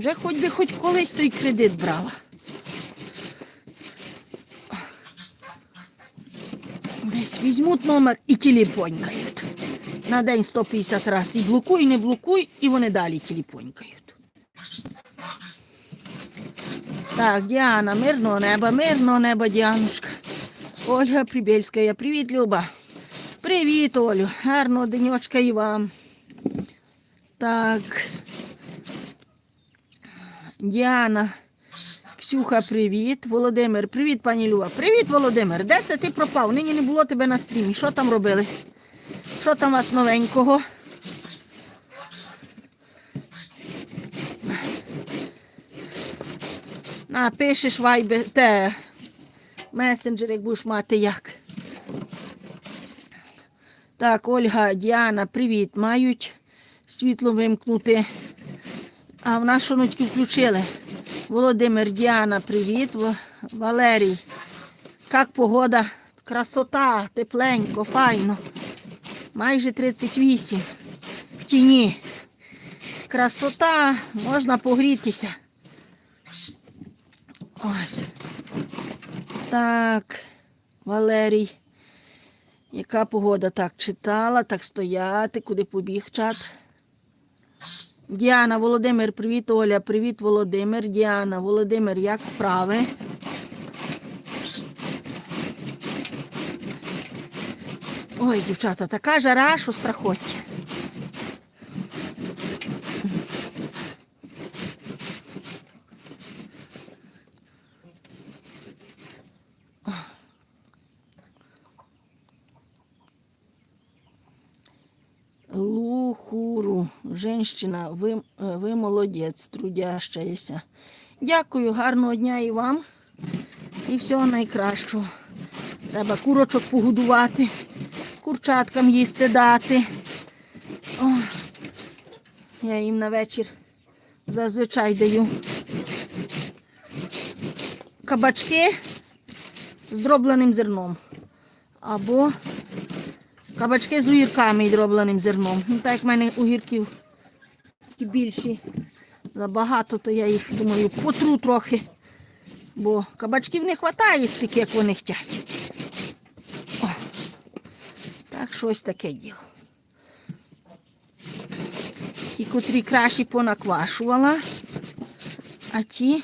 Вже хоч би хоч колись той кредит брала. Десь візьмуть номер і тіліпонькають. На день 150 разів. І блокуй, і не блокуй, і вони далі тіліпонькають. Так, Діана, мирного неба, мирного неба, Діаночка. Ольга Прибільська, привіт, Люба. Привіт, Олю. Гарного денечка і вам. Так. Діана. Ксюха, привіт. Володимир, привіт, пані Люба. Привіт, Володимир. Де це ти пропав? Нині не було тебе на стрімі. Що там робили? Що там у вас новенького? Напишеш вайбе, те месенджер, як будеш мати як. Так, Ольга, Діана, привіт. Мають світло вимкнути. А в нас що ночки включили? Володимир, Діана, привіт. Валерій. Як погода? Красота, тепленько, файно. Майже 38. В тіні. Красота, можна погрітися. Ось. Так, Валерій. Яка погода? Так, читала, так стояти, куди побіг чат. Діана, Володимир, привіт, Оля, привіт, Володимир. Діана, Володимир, як справи? Ой, дівчата, така жара, що страхоття. Лухуру, женщина, ви, е, ви молодець, трудящаяся. Дякую, гарного дня і вам. І всього найкращого. Треба курочок погодувати, курчаткам їсти дати. О, я їм на вечір зазвичай даю кабачки з дробленим зерном. Або Кабачки з огірками і дробленим зерном. Ну, так як в мене огірків більші забагато, то я їх думаю потру трохи. Бо кабачків не вистачає стільки, як вони хочуть. О, так щось таке діло. Ті, котрі кращі понаквашувала, а ті.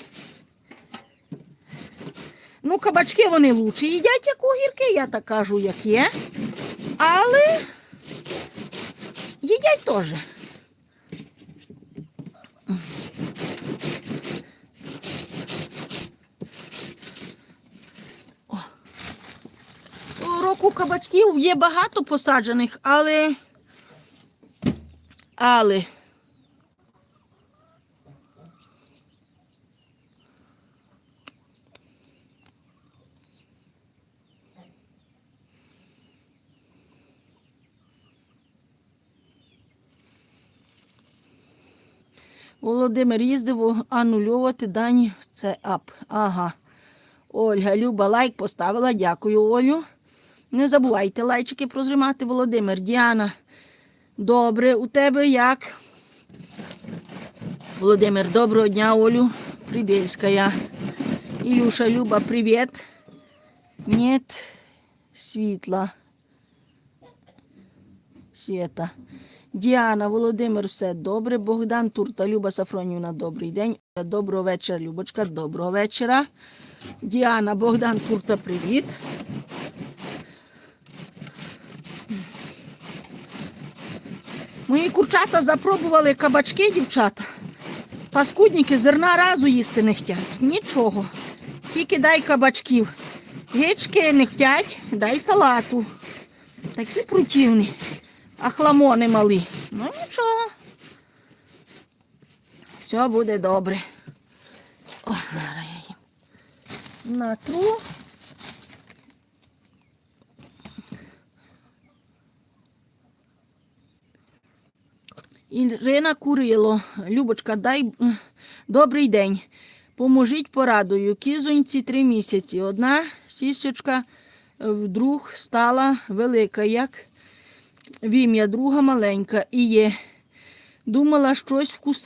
Ну, кабачки вони лучше їдять, як огірки, я так кажу, як є. Але їдять теж. року кабачків є багато посаджених, але. Але. Володимир їздив анульовувати дані це ап. Ага. Ольга Люба лайк поставила. Дякую, Олю. Не забувайте лайчики прозримати, Володимир. Діана. Добре, у тебе як? Володимир, доброго дня, Олю. Прибільська я. Ілюша, Люба, привіт. Нет світла. Света. Діана, Володимир, все добре. Богдан Турта, Люба Сафронівна, добрий день. Доброго вечора, Любочка, доброго вечора. Діана, Богдан Турта, привіт. Мої курчата запробували кабачки, дівчата. Паскудники зерна разу їсти не хочуть. Нічого. Тільки дай кабачків. Гички не хочуть, дай салату. Такі противні. А хламони малі. Ну нічого. Все буде добре. О, зараз я їм натру. Ірина Курило, Любочка, дай добрий день. Поможіть порадою. Кізоньці три місяці. Одна сісочка е, вдруг стала велика, як в ім'я, друга маленька і є. Думала щось вкусити.